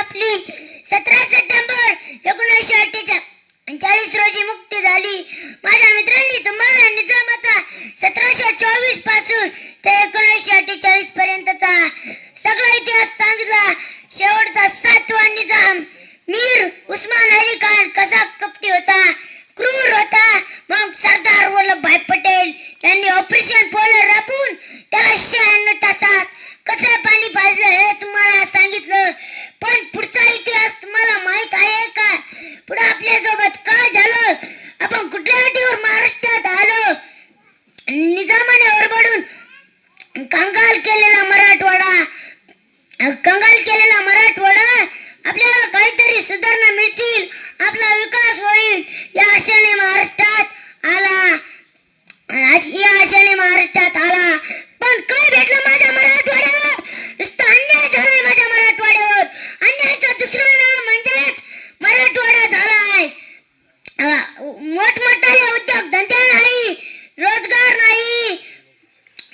आपली सतरा सप्टेंबर एकोणीसशे अठ्ठेचाळीस. रोजी मुक्ती झाली. माझ्या मित्रांनी तुम्हाला निजामाचा सतराशे चोवीसपासून ते एकोणीसशे अठ्ठेचाळीस पर्यंतचा सगळा इतिहास सांगितला. शेवटचा सातवा निजाम. मीर उस्मान अली खान कसा कपटी होता? क्रूर होता? मग सरदार वल्लभभाई पटेल यांनी ऑपरेशन महाराष्ट्रात आला. पण काय भेटलं माझ्या मराठवाड्यावर? नुसतं अन्याय झालाय माझ्या मराठवाड्यावर. अन्यायाचं दुसरं नाव म्हणजेच मराठवाडा झालाय. मोठमोठा मोठमोठाले उद्योग धंदे नाही रोजगार नाही.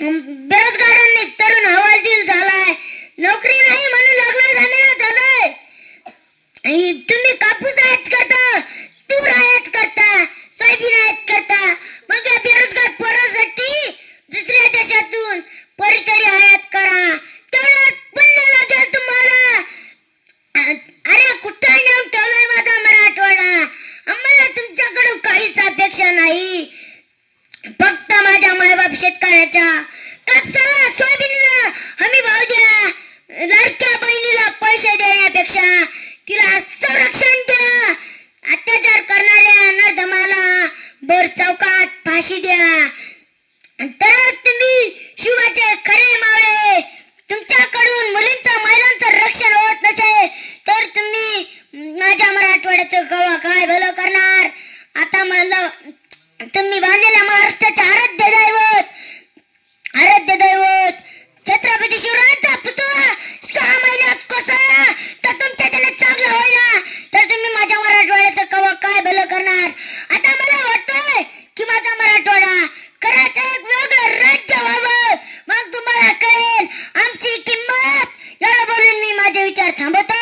बेरोजगारांनी तरुण हवालदिल झालाय. नोकरी नाही म्हणून लग्न झालेलं झालंय काहीच अपेक्षा नाही. फक्त माझ्या मायबाप शेतकऱ्याच्या कापसाला सोयाबीनला हमी भाव द्या लाडक्या बहिणीला पैसे देण्यापेक्षा तिला संरक्षण द्या. अत्याचार करणाऱ्या नर्दमाला भर चौकात फाशी द्या. तरच तुम्ही शिवाचे खरे मावळे. तुमच्याकडून मुलींचं महिलांचं रक्षण होत नसेल तर तुम्ही माझ्या मराठवाड्याचं गवा काय भलं करणार? माता मला तुम्ही महाराष्ट्राचे आराध्य दैवत. आराध्य दैवत. छत्रपती शिवरायांचा पुतळा सहा महिन्यात कोसळला. तर तुमच्या चांगलं होईल तर तुम्ही माझ्या मराठवाड्याचं कवा काय भलं करणार? आता मला वाटतंय की माझा मराठवाडा करायचं एक वेगळं राज्य व्हावं. मग तुम्हाला कळेल आमची किंमत. एवढं बोलून मी माझे विचार थांबवतो.